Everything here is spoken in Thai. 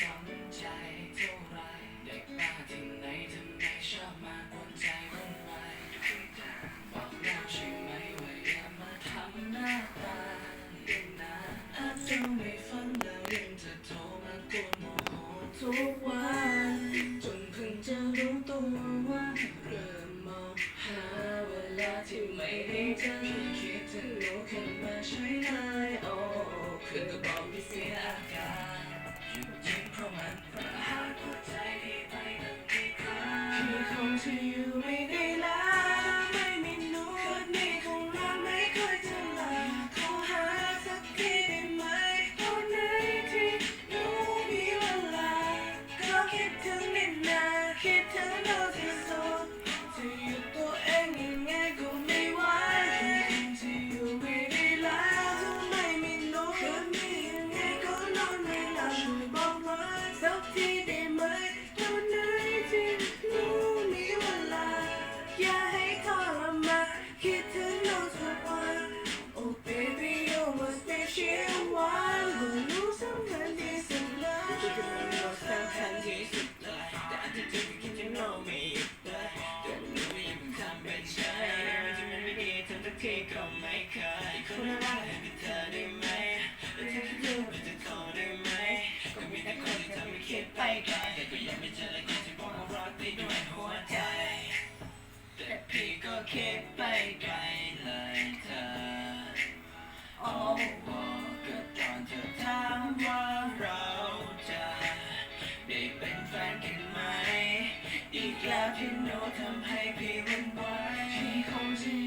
สนใจเท่าไรเด็กบ้าที่ไหนทำไมชอบมากวนใจคนวายบอกเราใช่ไหมว่าอย่ามาทำหน้าตาดึงนะอาจจะไม่ฟังแล้วยังจะโทรมากวโมโหทุกวันจนเพิ่งจะรู้ตัวว่าเริ่มมองหาเวลาที่ไม่ได้เจอคิดถึงหนูขึ้นมาใช้ได้โอ้เพื่อนก็บอก to you may ชื่อวันก็รู้สัญที่สุดที่เป็นรถสำคัญที่สุเลยแองคน้มไม่หยุแต่มันไม่งก็นใช่ไม่จริงมันไม่ดีทำทุทีก็ไม่เคยคนรักให้เธอได้ไหมแล้วเธอคิดดูว่าจะขอได้ไหมก็มีแต่คนที่ทำให้คิดไปไกลแต่ก็ยังไม่เจอเลยคที่บอกว่ารักได้ด้วยหัวใจแต่พี่ก็คิดไปไกลเลยเธอ oh. ว่าเราจะได้เป็นแฟนกันไหม อีกแล้วที่โนทำให้พี่มันไหวพี่คงจะ